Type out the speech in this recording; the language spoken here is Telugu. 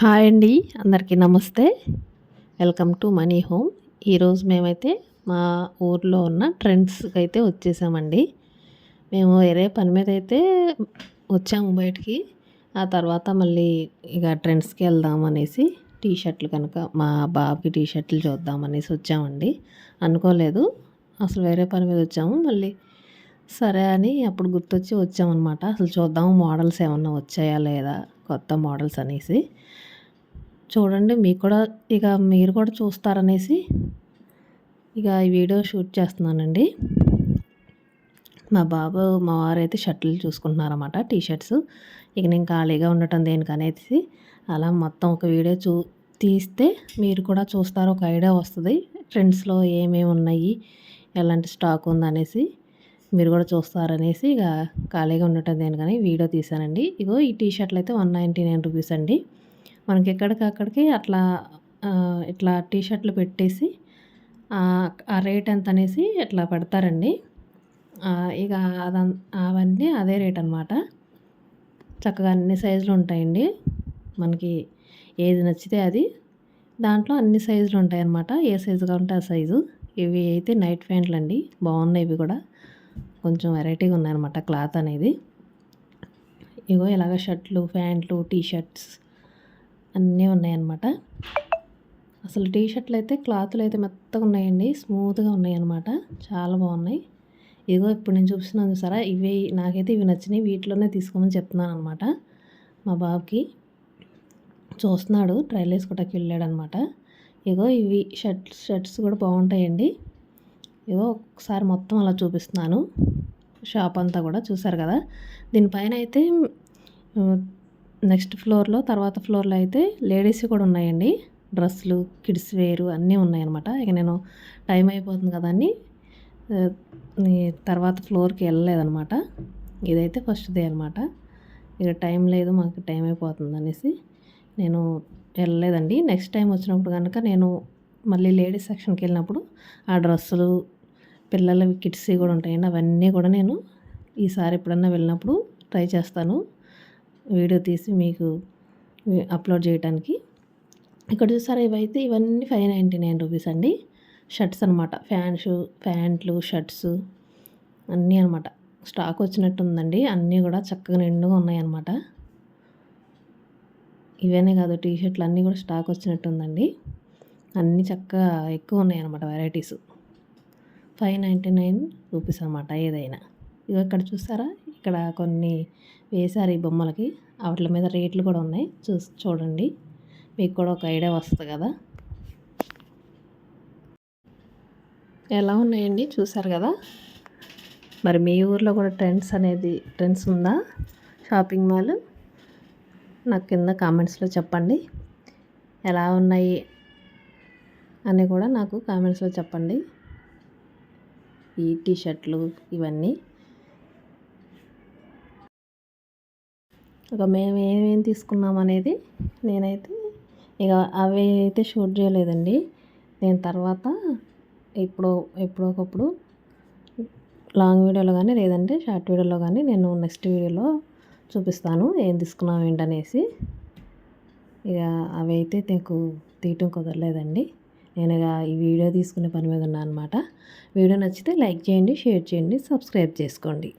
హాయ్ అండి అందరికీ నమస్తే. Welcome to money home. ఈరోజు మేమైతే మా ఊర్లో ఉన్న ట్రెండ్స్కి అయితే వచ్చేసామండి. మేము వేరే పని మీద అయితే వచ్చాము బయటికి. ఆ తర్వాత మళ్ళీ ఇక ట్రెండ్స్కి వెళ్దాం అనేసి టీ షర్ట్లు కనుక మా బాబుకి టీ షర్ట్లు చూద్దామనేసి వచ్చామండి. అనుకోలేదు అసలు వేరే పని మీద వచ్చాము. మళ్ళీ సరే అని అప్పుడు గుర్తొచ్చి వచ్చామన్నమాట. అసలు చూద్దాము మోడల్స్ ఏమన్నా వచ్చాయా లేదా? కొత్త మోడల్స్ అనేసి. చూడండి మీకు కూడా ఇక మీరు కూడా చూస్తారనేసి ఇక ఈ వీడియో షూట్ చేస్తున్నానండి. మా బాబు మా వారు అయితే షర్ట్లు చూసుకుంటున్నారన్నమాట టీ షర్ట్స్ ఇక నేను ఖాళీగా ఉండటం దేనికనేసి అలా మొత్తం ఒక వీడియో చూ తీస్తే మీరు కూడా చూస్తారు ఒక ఐడియా వస్తుంది. ట్రెండ్స్లో ఏమేమి ఉన్నాయి ఎలాంటి స్టాక్ ఉందనేసి మీరు కూడా చూస్తారనేసి ఇక ఖాళీగా ఉండటం దేనికని వీడియో తీసానండి ఇగో ఈ టీ షర్ట్లు అయితే వన్ నైంటీ నైన్ రూపీస్ అండి. మనకి ఎక్కడికక్కడికి అట్లా ఇట్లా టీ షర్ట్లు పెట్టేసి ఆ రేట్ ఎంత అనేసి ఇట్లా పెడతారండి. ఇక అదం అవన్నీ అదే రేట్ అనమాట చక్కగా అన్ని సైజులు ఉంటాయండి. మనకి ఏది నచ్చితే అది. దాంట్లో అన్ని సైజులు ఉంటాయన్నమాట. ఏ సైజుగా ఉంటే ఆ సైజు. ఇవి అయితే నైట్ ప్యాంట్లు అండి బాగున్నాయి ఇవి కూడా. కొంచెం వెరైటీగా ఉన్నాయన్నమాట క్లాత్ అనేది. ఇగో ఇలాగ షర్ట్లు ప్యాంట్లు టీ షర్ట్స్ అన్నీ ఉన్నాయన్నమాట. అసలు టీ షర్ట్లు అయితే క్లాత్లు అయితే మెత్తగా ఉన్నాయండి స్మూత్గా ఉన్నాయి అనమాట చాలా బాగున్నాయి. ఇదిగో ఇప్పుడు నేను చూపిస్తున్నాను సరే ఇవి నాకైతే ఇవి నచ్చినాయి వీటిలోనే తీసుకోమని చెప్తున్నాను అనమాట మా బాబుకి. చూస్తున్నాడు ట్రైల్ వేసుకోవటానికి వెళ్ళాడనమాట ఇగో ఇవి షర్ట్స్ షర్ట్స్ కూడా బాగుంటాయండి. ఇగో ఒకసారి మొత్తం అలా చూపిస్తున్నాను. షాప్ అంతా కూడా చూసారు కదా. దీనిపైన అయితే నెక్స్ట్ ఫ్లోర్లో తర్వాత ఫ్లోర్లో అయితే లేడీస్ కూడా ఉన్నాయండి. డ్రెస్సులు కిడ్స్ వేరు అన్నీ ఉన్నాయన్నమాట. ఇక నేను టైం అయిపోతుంది కదా అని తర్వాత ఫ్లోర్కి వెళ్ళలేదనమాట ఇదైతే ఫస్ట్దే అనమాట ఇక టైం లేదు మాకు టైం అయిపోతుంది అనేసి నేను వెళ్ళలేదండి. నెక్స్ట్ టైం వచ్చినప్పుడు కనుక నేను మళ్ళీ లేడీస్ సెక్షన్కి వెళ్ళినప్పుడు ఆ డ్రెస్సులు పిల్లల కిట్స్ కూడా ఉంటాయండి. అవన్నీ కూడా నేను ఈసారి ఎప్పుడన్నా వెళ్ళినప్పుడు ట్రై చేస్తాను. వీడియో తీసి మీకు అప్లోడ్ చేయడానికి ఇక్కడ చూసారా ఇవైతే ఇవన్నీ ఫైవ్ నైంటీ నైన్ రూపీస్ అండి. షర్ట్స్ అనమాట ఫ్యాన్స్ ప్యాంట్లు షర్ట్స్ అన్నీ అనమాట స్టాక్ వచ్చినట్టు ఉందండి అన్నీ కూడా చక్కగా నిండుగా ఉన్నాయన్నమాట. ఇవేనే కాదు టీ షర్ట్లు అన్నీ కూడా స్టాక్ వచ్చినట్టు ఉందండి అన్నీ చక్కగా ఎక్కువ ఉన్నాయన్నమాట varieties. Five ninety nine rupees అనమాట ఏదైనా. ఇవి ఇక్కడ చూసారా ఇక్కడ కొన్ని వేశారు ఈ బొమ్మలకి. వాటి మీద రేట్లు కూడా ఉన్నాయి. చూసి చూడండి. మీకు కూడా ఒక ఐడియా వస్తుంది కదా? ఎలా ఉన్నాయండి? చూసారు కదా? మరి మీ ఊర్లో కూడా ట్రెండ్స్ అనేది ట్రెండ్స్ ఉందా? Shopping mall? నాకు కింద కామెంట్స్లో చెప్పండి. ఎలా ఉన్నాయి? అని కూడా నాకు కామెంట్స్లో చెప్పండి. ఈ టీషర్ట్లు ఇవన్నీ. ఇక మేము ఏమేమి తీసుకున్నాం అనేది నేనైతే ఇక అవి అయితే షూట్ చేయలేదండి. నేను తర్వాత ఇప్పుడు ఎప్పుడోకప్పుడు లాంగ్ వీడియోలో కానీ లేదంటే షార్ట్ వీడియోలో కానీ నేను నెక్స్ట్ వీడియోలో చూపిస్తాను ఏం తీసుకున్నాం ఏంటనేసి. ఇక అవి అయితే నీకు తీయటం కుదరలేదండి. నేను ఈ వీడియో తీసుకునే పని మీద ఉన్నాను అనమాట వీడియో నచ్చితే లైక్ చేయండి షేర్ చేయండి సబ్స్క్రైబ్ చేసుకోండి.